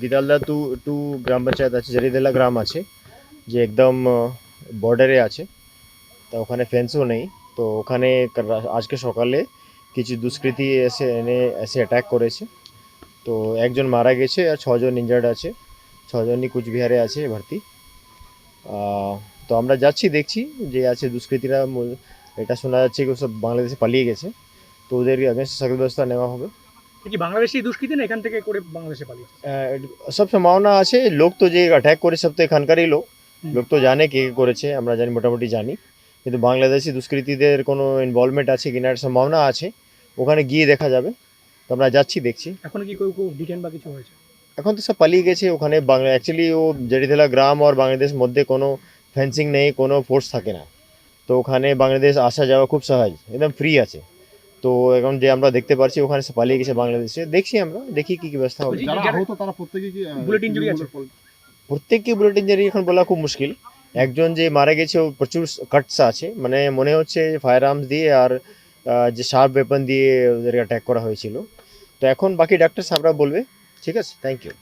গিতালদা two two গ্রাম পঞ্চায়েত আছে, জরিদেলা গ্রাম আছে, যে একদম বর্ডারে আছে। তা ওখানে ফেন্সও নেই। তো ওখানে আজকে সকালে কিছু দুষ্কৃতী এসে, এনে, এসে অ্যাটাক করেছে। তো একজন মারা গেছে আর ছজন ইঞ্জার্ড আছে। ছজনই কুচবিহারে আছে ভর্তি। তো আমরা যাচ্ছি, দেখছি যে আছে দুষ্কৃতীরা এটা শোনা যাচ্ছে কেউ সব বাংলাদেশে পালিয়ে গেছে। তো ওদের আগেন্স্ট সতর্ক ব্যবস্থা নেওয়া হবে। কি বাংলাদেশি দুষ্কৃতী না এখান থেকে করে বাংলাদেশে পালিয়েছে? সব সম্ভাবনা আছে লোক তো যে অ্যাটাক করে সব তো এখানকারই লোক। লোক তো জানে কে কে করেছে আমরা জানি মোটামুটি জানি। কিন্তু বাংলাদেশি দুষ্কৃতীদের কোনো ইনভলভমেন্ট আছে কিনা এর সম্ভাবনা আছে। ওখানে গিয়ে দেখা যাবে। তো আমরা যাচ্ছি দেখছি। এখন কি কেউ কেউ ডিটেন বা কিছু হয়েছে? এখন তো সব পালিয়ে গেছে ওখানে বাংলা অ্যাকচুয়ালি ও জড়িতলা গ্রাম আর বাংলাদেশ মধ্যে কোনো ফেন্সিং নেই কোনো ফোর্স থাকে না। তো ওখানে বাংলাদেশ আসা যাওয়া খুব সহজ একদম ফ্রি আছে। তো এখন যে আমরা দেখতে পারছি ওখানে সে পালিয়ে গেছে বাংলাদেশে। দেখছি আমরা দেখি কি কি ব্যবস্থা হবে। তারা প্রত্যেকে কি আছে? প্রত্যেককে বুলেট ইঞ্জারি এখন বলা খুব মুশকিল। একজন যে মারা গেছে ও প্রচুর কাটস আছে। মানে মনে হচ্ছে ফায়ার আর্মস দিয়ে আর যে শার্প ওয়েপন দিয়ে ওদেরকে অ্যাটাক করা হয়েছিল। তো এখন বাকি ডাক্তার সাহেবরা বলবে। ঠিক আছে? Thank you